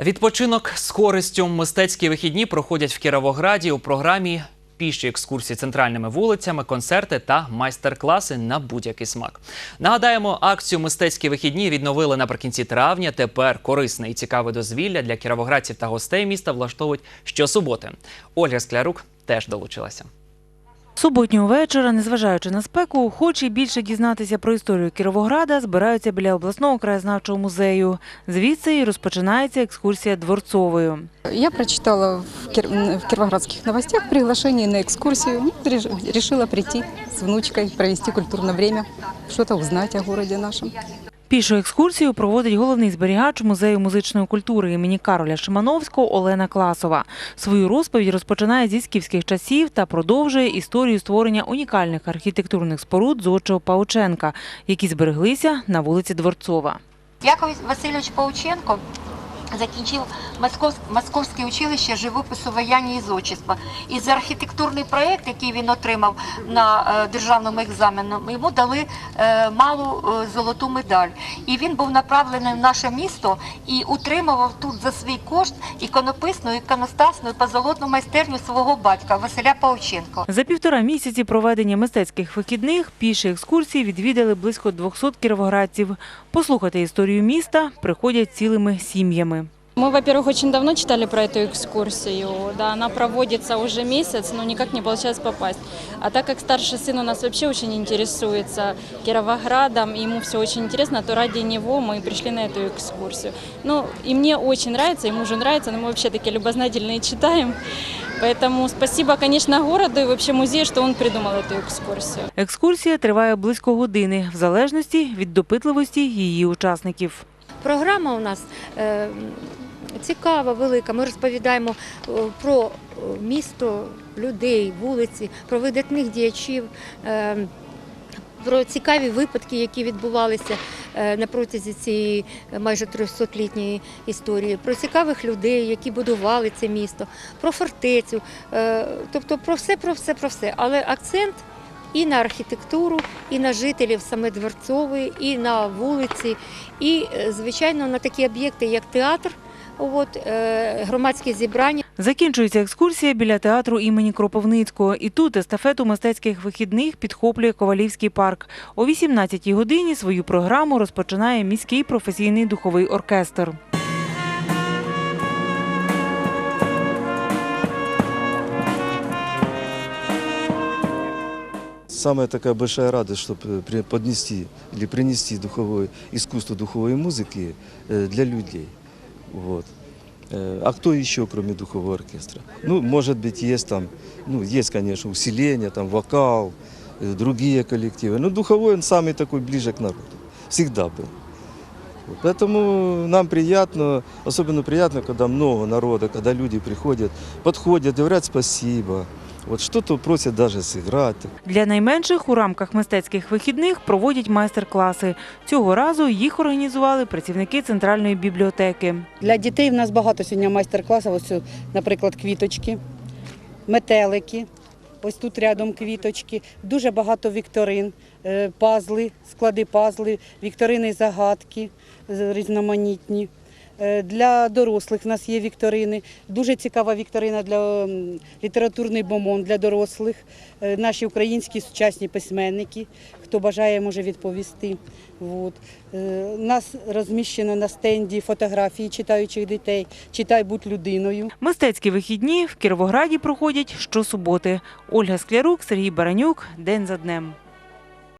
Відпочинок з користю мистецькі вихідні проходять в Кіровограді у програмі піші екскурсії центральними вулицями, концерти та майстер-класи на будь-який смак. Нагадаємо, акцію мистецькі вихідні відновили наприкінці травня. Тепер корисне і цікаве дозвілля для кіровоградців та гостей міста влаштовують щосуботи. Ольга Склярук теж долучилася. Суботнього вечора, незважаючи на спеку, охочі більше дізнатися про історію Кіровограда збираються біля обласного краєзнавчого музею. Звідси і розпочинається екскурсія дворцовою. Я прочитала в, в кировоградских новостях приглашение на экскурсию. Ну, Решила прийти с внучкой, провести культурное время, что-то узнать о городе нашем. Пішу екскурсію проводить головний зберігач музею музичної культури імені Кароля Шимановського Олена Класова. Свою розповідь розпочинає зі скіфських часів та продовжує історію створення унікальних архітектурних споруд зодчого Паученка, які збереглися на вулиці Дворцова. Яков Васильович Паученко закінчив Московське, училище живопису вояння і зодчества. І за архітектурний проєкт, який він отримав на е, державному екзамені, йому дали е, малу е, золоту медаль. І він був направлений в наше місто і утримував тут за свій кошт іконописну, іконостасну і позолотну майстерню свого батька Василя Паученко. За півтора місяці проведення мистецьких вихідних піші екскурсії відвідали близько 200 кіровоградців. Послухати історію міста приходять цілими сім'ями. Мы, во-первых, очень давно читали про эту экскурсию. Да, она проводится уже месяц, но никак не получается попасть. А так как старший сын у нас вообще очень интересуется Кировоградом, и ему все очень интересно, то ради него мы пришли на эту экскурсию. Ну, и мне очень нравится, ему уже нравится, но мы вообще такие любознательные читаем. Поэтому спасибо, конечно, городу и вообще музею, что он придумал эту экскурсию. Екскурсія триває близько години, в залежності від допитливості її учасників. Програма у нас е, цікава, велика. Ми розповідаємо е, про е, місто, людей, вулиці, про видатних діячів. е, Про цікаві випадки, які відбувалися на протязі цієї майже 300-літньої історії, про цікавих людей, які будували це місто, про фортецю, тобто про все, про все, про все. Але акцент і на архітектуру, і на жителів саме Дворцової, і на вулиці, і, звичайно, на такі об'єкти, як театр, от, е, громадські зібрання. Закінчується екскурсія біля театру імені Кропивницького. І тут естафету мистецьких вихідних підхоплює Ковалівський парк. О 18-й годині свою програму розпочинає міський професійний духовий оркестр. Самая такая большая радость, чтобы поднести или принести духовое искусство духовой музыки э, для людей. Вот. Э, А кто еще, кроме духового оркестра? Ну, может быть, есть там, ну, есть, конечно, усиление, там, вокал, э, другие коллективы. Но духовой он самый такой ближе к народу. Всегда был. Вот. Поэтому нам приятно, особенно приятно, когда много народа, когда люди приходят, подходят, говорят спасибо. Вот что-то просят даже сыграть. Для найменших у рамках мистецьких вихідних проводять майстер-класи. Цього разу їх організували працівники центральної бібліотеки. Для дітей в нас багато сьогодні майстер-класів. Ось, наприклад, квіточки, метелики. Ось тут рядом квіточки, дуже багато вікторин, е, пазли, склади пазли, вікторини загадки різноманітні. Е, Для дорослих в нас є вікторини. Дуже цікава вікторина для літературний бомон для дорослих. Е, Наші українські сучасні письменники. Хто бажає, може відповісти. От. Е, нас розміщено на стенді фотографії читаючих дітей. Читай, будь людиною. Мистецькі вихідні в Кіровограді проходять щосуботи. Ольга Склярук, Сергій Баранюк. День за днем.